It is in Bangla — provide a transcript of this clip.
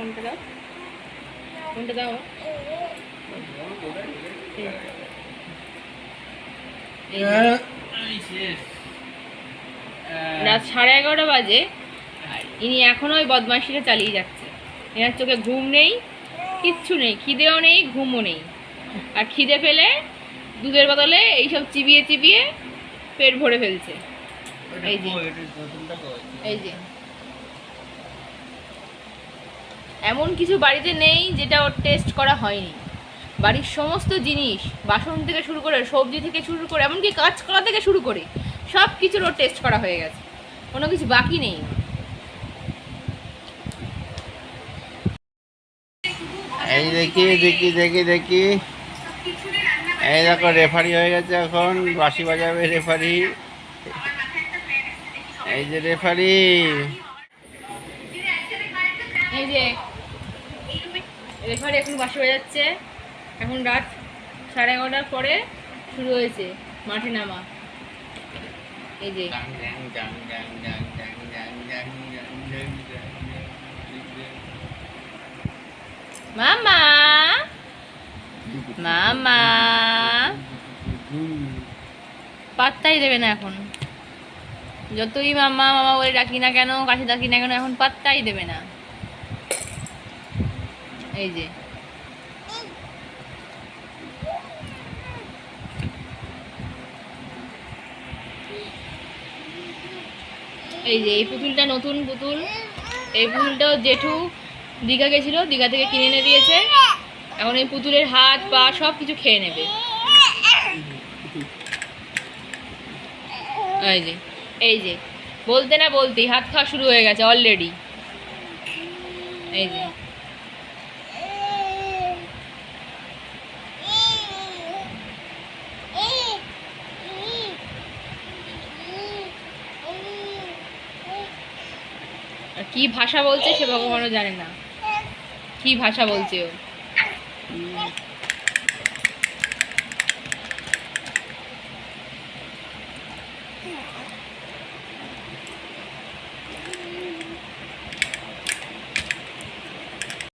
ফোনটা দাও ফোনটা দাও রাত সাড়ে এগারোটা বাজে আর ইনি এখনও ওই বদমাইশিটা চালিয়ে যাচ্ছে এনার চোখে ঘুম নেই কিচ্ছু নেই খিদেও নেই ঘুমও নেই। আর খিদে ফেলে দুধের বদলে এইসব চিবিয়ে চিবিয়ে পেট ভরে ফেলছে। এই যে। এই যে। এমন কিছু বাড়িতে নেই যেটা ওর টেস্ট করা হয়নি। বাড়ির সমস্ত জিনিস বাসন থেকে শুরু করে সবজি থেকে শুরু করে এমনকি কাঁচকলা থেকে শুরু করে সব কিছুর ওর টেস্ট করা হয়ে গেছে। কোনো কিছু বাকি নেই। এই দেখি দেখি দেখি দেখি। এই দেখো রেফারি হয়ে গেছে এখন বাঁশি বাজাবে রেফারি এই যে রেফারি এই যে রেফারি এখন বাসে হয়ে যাচ্ছে এখন রাত সাড়ে এগারোটার পরে শুরু হয়েছে মাঠে নামা এই যে মামা মামা পাত্তাই দেবে না এখন যতই মামা মামা বলে ডাকি না কেন কাছে ডাকি না কেন এখন পাত্তাই দেবে না এই যে। এই যে, এই পুতুলটা নতুন পুতুল। এই পুতুলটাও জেঠু দীঘা গেছিল, দীঘা থেকে কিনে এনে দিয়েছে। এখন এই পুতুলের হাত, পা সব কিছু খেয়ে নেবে। এই যে এই যে, বলতে না বলতেই হাত খাওয়া শুরু হয়ে গেছে অলরেডি এই যে আর কি ভাষা বলছে সে ভগবানও জানে না। কি ভাষা বলছে ও?